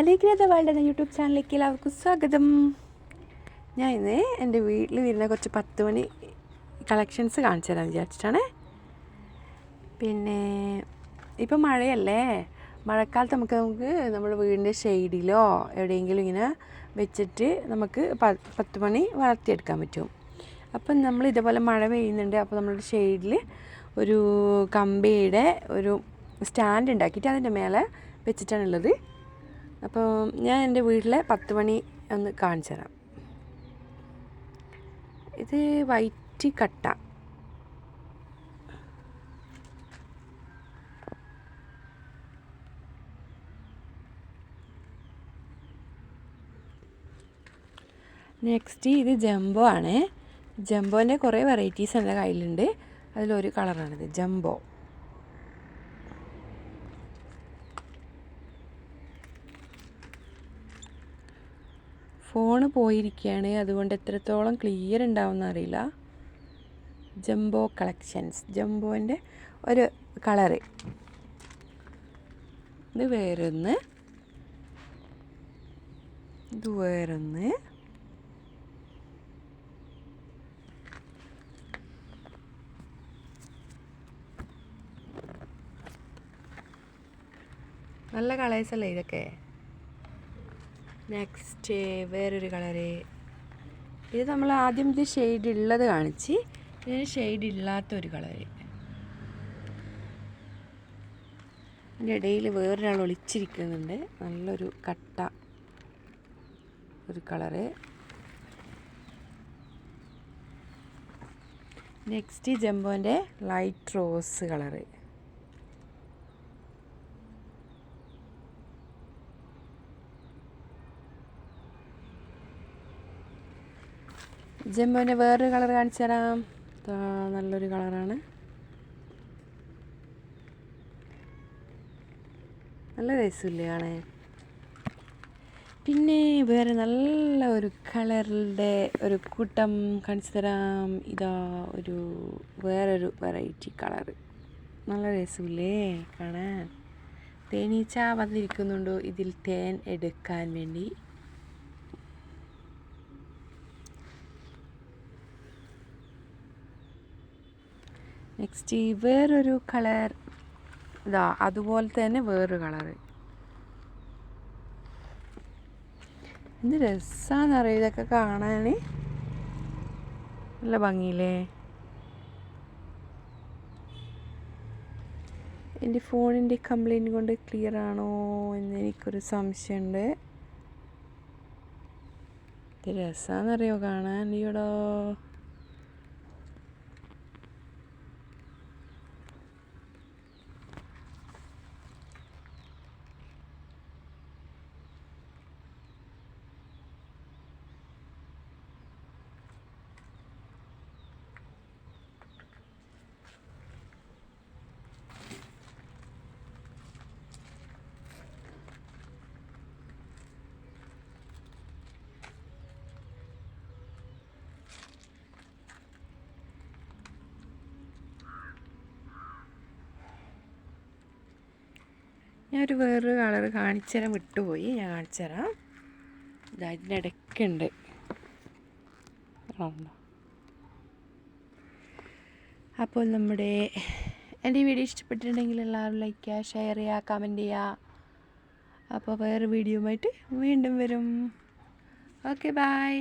അലേഖ്യത world എന്ന YouTube ചാനലിലേക്ക് എല്ലാവർക്കും സ്വാഗതം. ഞാൻ ഇന്ന് എന്റെ വീട്ടിൽ വരുന്ന കുറച്ച് പത്ത് മണി കളക്ഷൻസ് കാണിച്ചു തരാൻ വിചാരിച്ചിട്ടാണ്. പിന്നെ ഇപ്പം മഴയല്ലേ? മഴക്കാലത്ത് നമുക്ക് നമുക്ക് നമ്മുടെ വീടിന്റെ ഷെയ്ഡിലോ എവിടെയെങ്കിലും ഇങ്ങനെ വെച്ചിട്ട് നമുക്ക് പത്ത് മണി വളർത്തിയെടുക്കാൻ പറ്റും. അപ്പം നമ്മൾ ഇതേപോലെ മഴ പെയ്യുന്നുണ്ട്. അപ്പോൾ നമ്മുടെ ഷെയ്ഡിൽ ഒരു കമ്പിയുടെ ഒരു സ്റ്റാൻഡ് ഉണ്ടാക്കിയിട്ട് അതിന്റെ മേലെ വെച്ചിട്ടാണുള്ളത് അപ്പോൾ ഞാൻ എന്റെ വീട്ടിലെ പത്ത് മണി ഒന്ന് കാണിച്ചു തരാം. ഇത് വൈറ്റ് കട്ട നെക്സ്റ്റ് ഇത് ജംബോ ആണ്. ജംബോന്റെ കുറേ വെറൈറ്റീസ് എന്റെ കയ്യിലുണ്ട്. അതിലൊരു കളറാണിത്. ജംബോ. ഫോണ് പോയിരിക്കുകയാണ് അതുകൊണ്ട് എത്രത്തോളം ക്ലിയർ ഉണ്ടാവുമെന്ന് അറിയില്ല. ജംബോ കളക്ഷൻസ് ജംബോന്റെ ഒരു കളറ് ഇത് വേറൊന്ന്. ഇത് വേറൊന്ന്. നല്ല കളേഴ്സല്ലേ ഇതൊക്കെ? നെക്സ്റ്റ് വേറൊരു കളറ് ഇത് നമ്മൾ ആദ്യം ഇത് ഷെയ്ഡ് ഉള്ളത് കാണിച്ച് ഇതിന് ഷെയ്ഡ് ഇല്ലാത്തൊരു കളറ് അതിന്റെ ഇടയിൽ വേറൊരാൾ ഒളിച്ചിരിക്കുന്നുണ്ട്. നല്ലൊരു കട്ട ഒരു കളറ് നെക്സ്റ്റ് ജംബോന്റെ ലൈറ്റ് റോസ് കളറ് ജംബോന്റെ വേറൊരു കളർ കാണിച്ചു തരാം. നല്ലൊരു കളറാണ്. നല്ല രസമില്ലേ കാണാൻ. പിന്നെ വേറെ നല്ല ഒരു കളറിന്റെ ഒരു കൂട്ടം കാണിച്ചു തരാം. ഇതാ ഒരു വേറൊരു വെറൈറ്റി കളർ. നല്ല രസമില്ലേ കാണാൻ. തേനീച്ച വന്നിരിക്കുന്നുണ്ടോ? ഇതിൽ തേൻ എടുക്കാൻ വേണ്ടി. നെക്സ്റ്റ് വേറൊരു കളർ ഇതാ അതുപോലെ തന്നെ വേറൊരു കളറ് എന്ത് രസമാണെന്നറിയോ ഇതൊക്കെ കാണാൻ. നല്ല ഭംഗിയില്ലേ? എന്റെ ഫോണിന്റെ കംപ്ലൈന്റ് കൊണ്ട് ക്ലിയർ ആണോ എന്ന് എനിക്കൊരു സംശയമുണ്ട്. ഇത് രസമാണെന്നറിയോ കാണാൻ? ഈടോ ഞാനൊരു വേറൊരു കളർ കാണിച്ചു വിട്ടുപോയി. ഞാൻ കാണിച്ചു ഇതാ ഇതിന്റെ ഇടയ്ക്കുണ്ട്. അപ്പോൾ നമ്മുടെ എന്റെ ഈ വീഡിയോ ഇഷ്ടപ്പെട്ടിട്ടുണ്ടെങ്കിൽ എല്ലാവരും ലൈക്ക് ചെയ്യുക ഷെയർ ചെയ്യുക കമന്റ് ചെയ്യുക. അപ്പോൾ വേറെ വീഡിയോ ആയിട്ട് വീണ്ടും വരും. Okay bye